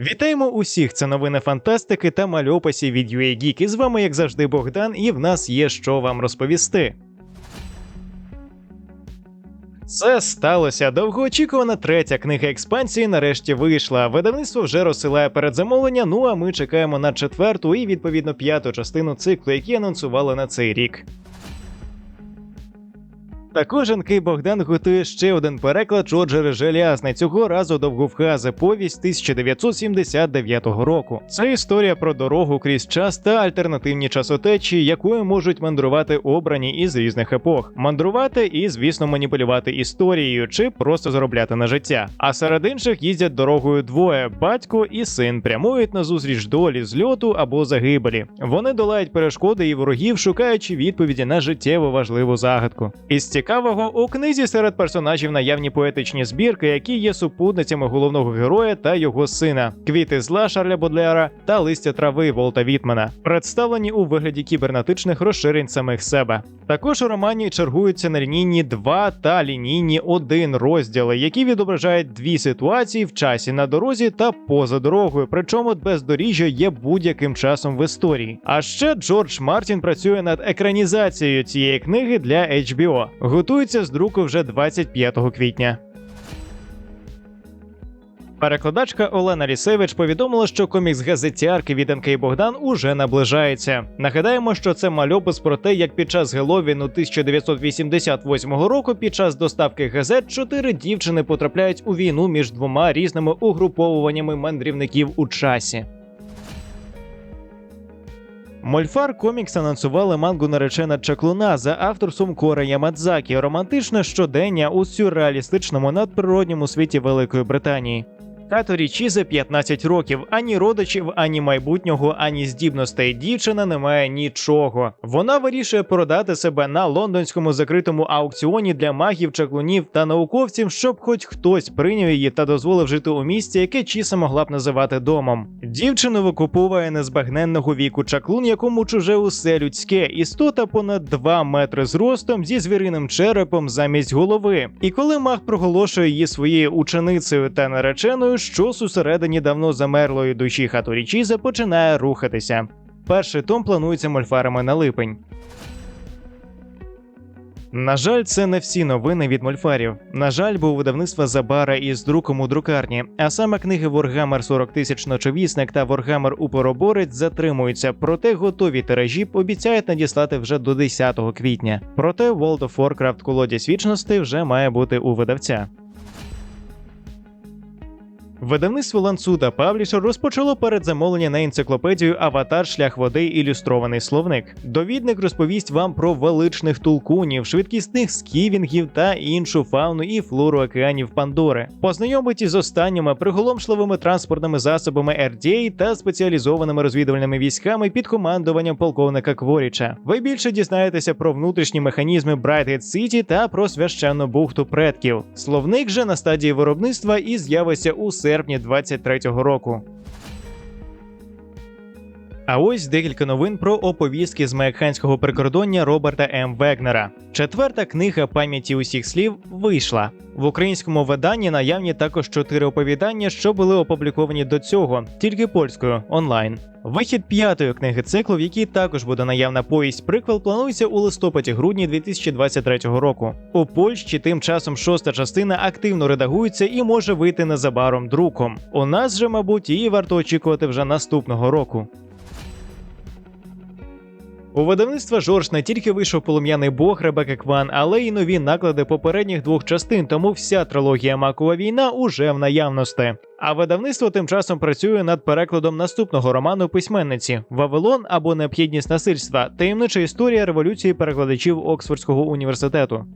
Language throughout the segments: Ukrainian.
Вітаємо усіх! Це новини фантастики та мальописів від UA Geek. І з вами, як завжди, Богдан, і в нас є що вам розповісти. Це сталося. Довгоочікувана третя книга експансії нарешті вийшла. Видавництво вже розсилає передзамовлення. Ну а ми чекаємо на четверту і відповідно п'яту частину циклу, які анонсували на цей рік. Також Анкей Богдан готує ще один переклад Джорджери Желязни, цього разу довговгази повість 1979 року. Це історія про дорогу крізь час та альтернативні часотечі, якою можуть мандрувати обрані із різних епох. Мандрувати і, звісно, маніпулювати історією чи просто заробляти на життя. А серед інших їздять дорогою двоє: батько і син прямують на зустріч долі, зльоту або загибелі. Вони долають перешкоди і ворогів, шукаючи відповіді на життєво важливу загадку. Із цікавого у книзі серед персонажів наявні поетичні збірки, які є супутницями головного героя та його сина, квіти зла Шарля Бодлера та листя трави Волта Вітмана, представлені у вигляді кібернетичних розширень самих себе. Також у романі чергуються на лінійні 2 та лінійні 1 розділи, які відображають дві ситуації в часі на дорозі та поза дорогою. Причому бездоріжжя є будь-яким часом в історії. А ще Джордж Мартін працює над екранізацією цієї книги для HBO. Готується з друку вже 25 квітня. Перекладачка Олена Лісевич повідомила, що комікс газетярки від НК Богдан уже наближається. Нагадаємо, що це мальопис про те, як під час Геловіну 1988 року під час доставки газет чотири дівчини потрапляють у війну між двома різними угруповуваннями мандрівників у часі. Мольфар Комікс анонсували мангу наречена чаклуна за авторством Кора Ямадзакі, романтичне щодення у сюрреалістичному надприродньому світі Великої Британії. Каторі Чізе 15 років, ані родичів, ані майбутнього, ані здібностей. Дівчина не має нічого. Вона вирішує продати себе на лондонському закритому аукціоні для магів, чаклунів та науковців, щоб хоч хтось прийняв її та дозволив жити у місті, яке Чіса могла б називати домом. Дівчину викуповує незбагненного віку чаклун, якому чуже усе людське, істота понад 2 метри зростом зі звіриним черепом замість голови. І коли маг проголошує її своєю ученицею та нареченою, щось усередині давно замерлої душі Хаторічіза починає рухатися. Перший том планується мольфарами на липень. На жаль, це не всі новини від мольфарів. На жаль, бо у видавництва Забара із друком у друкарні, а саме книги Warhammer 40 тисяч ночовісник та Warhammer Упороборець затримуються, проте готові тиражі обіцяють надіслати вже до 10 квітня. Проте World of Warcraft колодязь вічностей вже має бути у видавця. Видавництво Лансуда Паблішер розпочало передзамовлення на енциклопедію Аватар Шлях води ілюстрований словник. Довідник розповість вам про величних тулкунів, швидкісних сківінгів та іншу фауну і флору океанів Пандори. Познайомить із останніми приголомшливими транспортними засобами RDA та спеціалізованими розвідувальними військами під командуванням полковника Кворіча. Ви більше дізнаєтеся про внутрішні механізми Брайтгейт Сіті та про священну бухту предків. Словник же на стадії виробництва і з'явиться у серпні 23-го року. А ось декілька новин про оповістки з Маякханського прикордоння Роберта М. Вегнера. Четверта книга пам'яті усіх слів вийшла. В українському виданні наявні також чотири оповідання, що були опубліковані до цього, тільки польською онлайн. Вихід п'ятої книги циклу, в якій також буде наявна повість приквел, планується у листопаді-грудні 2023 року. У Польщі тим часом шоста частина активно редагується і може вийти незабаром друком. У нас же, мабуть, її варто очікувати вже наступного року. У видавництва Жорж не тільки вийшов полум'яний бог Ребекки Кван, але й нові наклади попередніх двох частин, тому вся трилогія Макова війна уже в наявності. А видавництво тим часом працює над перекладом наступного роману письменниці Вавилон або необхідність насильства таємнича історія революції перекладачів Оксфордського університету.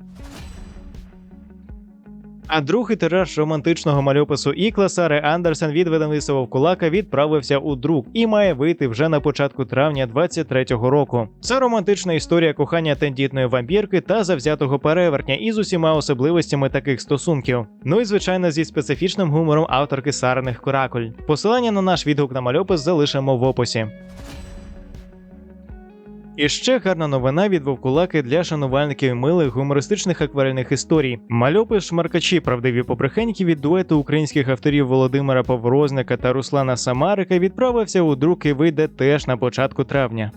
А другий тираж романтичного мальопису Ікла Сари Андерсен від видавництва Вовкулака відправився у друк і має вийти вже на початку травня 23-го року. Це романтична історія кохання тендітної вампірки та завзятого перевертня із усіма особливостями таких стосунків. Ну і звичайно, зі специфічним гумором авторки Сариних Коракуль. Посилання на наш відгук на мальопис залишимо в описі. І ще гарна новина від Вовкулаки для шанувальників милих гумористичних акварельних історій. Мальопи шмаркачі правдиві поприхеньки від дуету українських авторів Володимира Поврозника та Руслана Самарика відправився у друк і вийде теж на початку травня.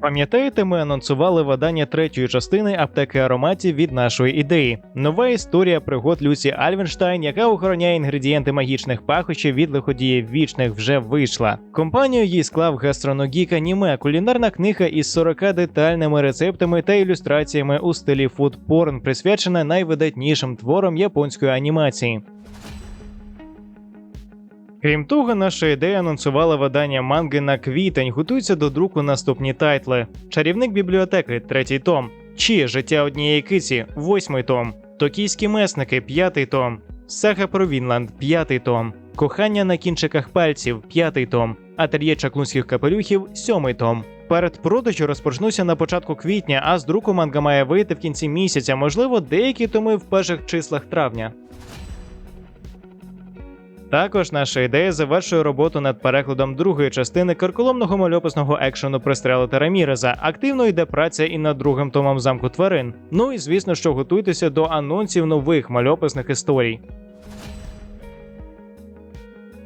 Пам'ятаєте, ми анонсували видання третьої частини аптеки ароматів від нашої ідеї. Нова історія пригод Люсі Альвенштайн, яка охороняє інгредієнти магічних пахощів від лиходіїв вічних, вже вийшла. Компанію їй склав гастроногік аніме, кулінарна книга із 40 детальними рецептами та ілюстраціями у стилі фудпорн, присвячена найвидатнішим творам японської анімації. Крім того, наша ідея анонсувала видання манги на квітень, готується до друку наступні тайтли: Чарівник бібліотеки, третій том, Чі життя однієї киці, восьмий том, Токійські месники, п'ятий том, Сага про Вінланд, п'ятий том, Кохання на кінчиках пальців, п'ятий том, Ательє чаклунських капелюхів, сьомий том. Передпродажі розпочнуться на початку квітня, а з друку манга має вийти в кінці місяця, можливо, деякі томи в перших числах травня. Також наша ідея завершує роботу над перекладом другої частини карколомного мальописного екшену пристрелити Раміреза. Активно йде праця і над другим томом замку тварин. Ну і звісно, що готуйтеся до анонсів нових мальописних історій.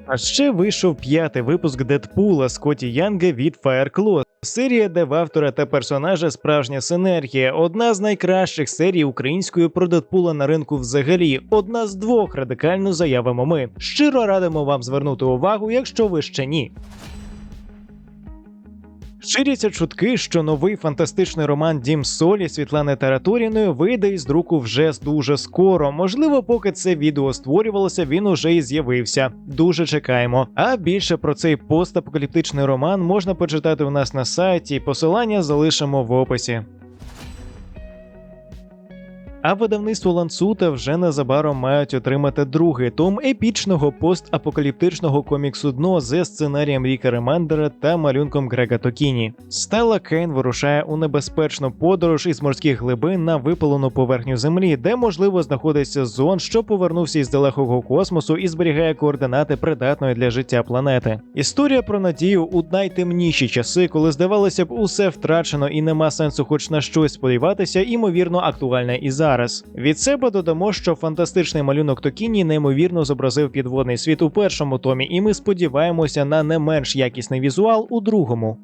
А ще вийшов п'ятий випуск Дедпула Скотті Янга від Fireclaw. Серія, де в автора та персонажа справжня синергія. Одна з найкращих серій української про Дедпула на ринку взагалі. Одна з двох радикально заявимо ми. Щиро радимо вам звернути увагу, якщо ви ще ні. Ширяться чутки, що новий фантастичний роман Дім Солі Світлани Таратуріної вийде із друку вже дуже скоро. Можливо, поки це відео створювалося, він уже і з'явився. Дуже чекаємо. А більше про цей постапокаліптичний роман можна почитати у нас на сайті. Посилання залишимо в описі. А видавництво Ланцута вже незабаром мають отримати другий том епічного постапокаліптичного коміксу дно зі сценарієм Ріка Ремендера та малюнком Грега Токіні. Стелла Кейн вирушає у небезпечну подорож із морських глибин на випалену поверхню землі, де можливо знаходиться зон, що повернувся із далекого космосу і зберігає координати придатної для життя планети. Історія про надію у найтемніші часи, коли здавалося б, усе втрачено і нема сенсу, хоч на щось сподіватися, імовірно актуальна і зараз. Від себе додамо, що фантастичний малюнок Токіні неймовірно зобразив підводний світ у першому томі, і ми сподіваємося на не менш якісний візуал у другому.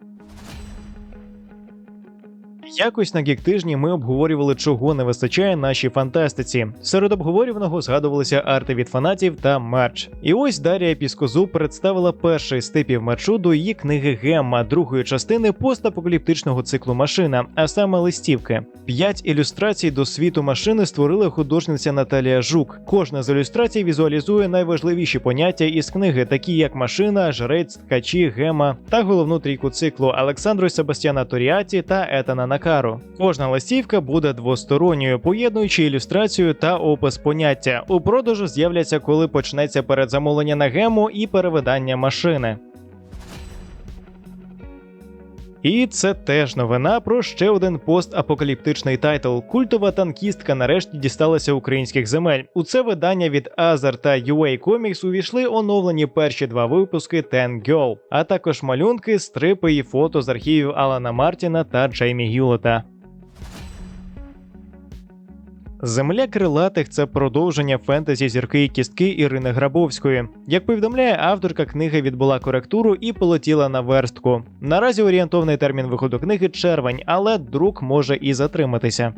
Якось на гік тижні ми обговорювали, чого не вистачає нашій фантастиці. Серед обговорюваного згадувалися арти від фанатів та мерч. І ось Дарія Піскозу представила перший з типів мерчу до її книги Гемма, другої частини постапокаліптичного циклу машина, а саме листівки. П'ять ілюстрацій до світу машини створила художниця Наталія Жук. Кожна з ілюстрацій візуалізує найважливіші поняття із книги, такі як машина, жрець, ткачі, гема та головну трійку циклу Олександру Себастьяна Торіаті та Етана Накару. Кожна листівка буде двосторонньою, поєднуючи ілюстрацію та опис поняття. У продажу з'являться, коли почнеться передзамовлення на гему і перевидання машини. І це теж новина про ще один постапокаліптичний тайтл. Культова танкістка нарешті дісталася українських земель. У це видання від Азер та UA Comics увійшли оновлені перші два випуски Ten Girl, а також малюнки, стрипи і фото з архівів Алана Мартіна та Джеймі Гюлета. Земля крилатих це продовження фентезі зірки і кістки Ірини Грабовської. Як повідомляє авторка, книга відбула коректуру і полетіла на верстку. Наразі орієнтовний термін виходу книги червень, але друк може і затриматися.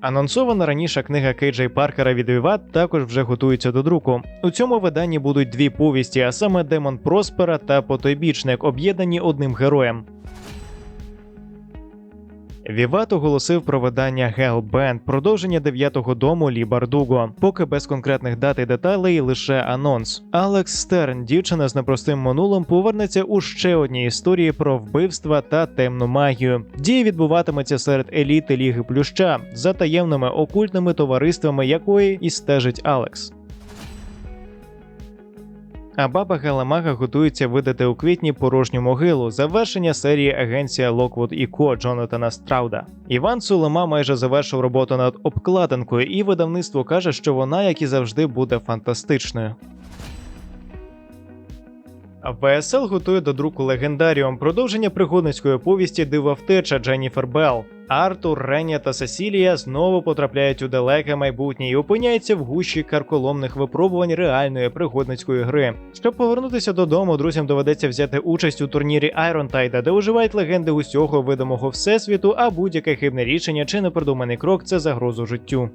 Анонсована раніше книга Кейджей Паркера від Віват також вже готується до друку. У цьому виданні будуть дві повісті, а саме Демон Проспера та Потойбічник, об'єднані одним героєм. Віват оголосив про видання Hellbent, продовження дев'ятого дому Лі Бардуго. Поки без конкретних дат і деталей, лише анонс. Алекс Стерн, дівчина з непростим минулим, повернеться у ще одній історії про вбивства та темну магію. Дія відбуватиметься серед еліти Ліги Плюща за таємними окультними товариствами, якої і стежить Алекс. А баба Галамага готується видати у квітні порожню могилу. Завершення серії агенція Локвуд і Ко Джонатана Страуда. Іван Сулема майже завершив роботу над обкладинкою, і видавництво каже, що вона, як і завжди, буде фантастичною. ВСЛ готує до друку легендаріум продовження пригодницької повісті Дива втеча Дженніфер Белл. Артур, Реня та Сесілія знову потрапляють у далеке майбутнє і опиняються в гущі карколомних випробувань реальної пригодницької гри. Щоб повернутися додому, друзям доведеться взяти участь у турнірі Айронтайда, де уживають легенди усього видимого всесвіту, а будь-яке хибне рішення чи непродуманий крок це загрозу життю.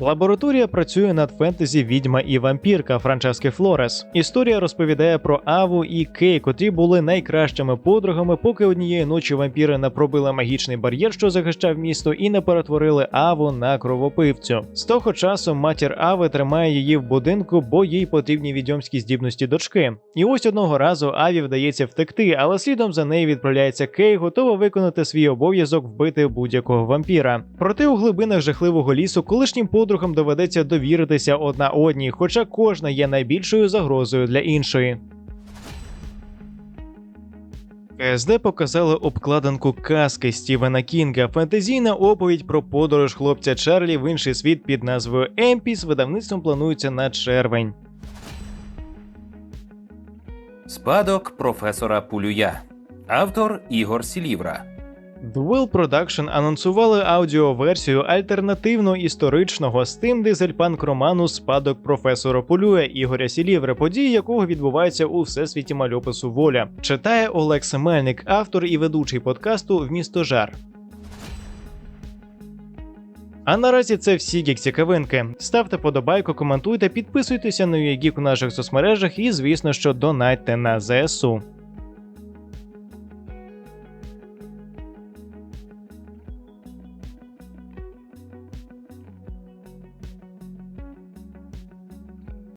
Лабораторія працює над фентезі Відьма і вампірка Франчески Флорес. Історія розповідає про Аву і Кей, котрі були найкращими подругами, поки однієї ночі вампіри не пробили магічний бар'єр, що захищав місто, і не перетворили Аву на кровопивцю. З того часу матір Ави тримає її в будинку, бо їй потрібні відьомські здібності дочки. І ось одного разу Аві вдається втекти, але слідом за нею відправляється Кей, готова виконати свій обов'язок вбити будь-якого вампіра. Проте у глибинах жахливого лісу колишнім подругам доведеться довіритися одна одній, хоча кожна є найбільшою загрозою для іншої. КСД показали обкладинку казки Стівена Кінга, фентезійна оповідь про подорож хлопця Чарлі в інший світ під назвою Емпі з видавництвом планується на червень. Спадок професора Пулюя. Автор Ігор Сілівра. Duel Production анонсували аудіоверсію альтернативно історичного Steam дизельпанк роману Спадок професора Полюя Ігоря Сілівре, події якого відбуваються у всесвіті мальопису Воля. Читає Олег Семельник, автор і ведучий подкасту Вмісто жар. А наразі це всі гік цікавинки. Ставте подобайку, коментуйте, підписуйтеся на UAGIK у наших соцмережах і, звісно, що донайте на ЗСУ.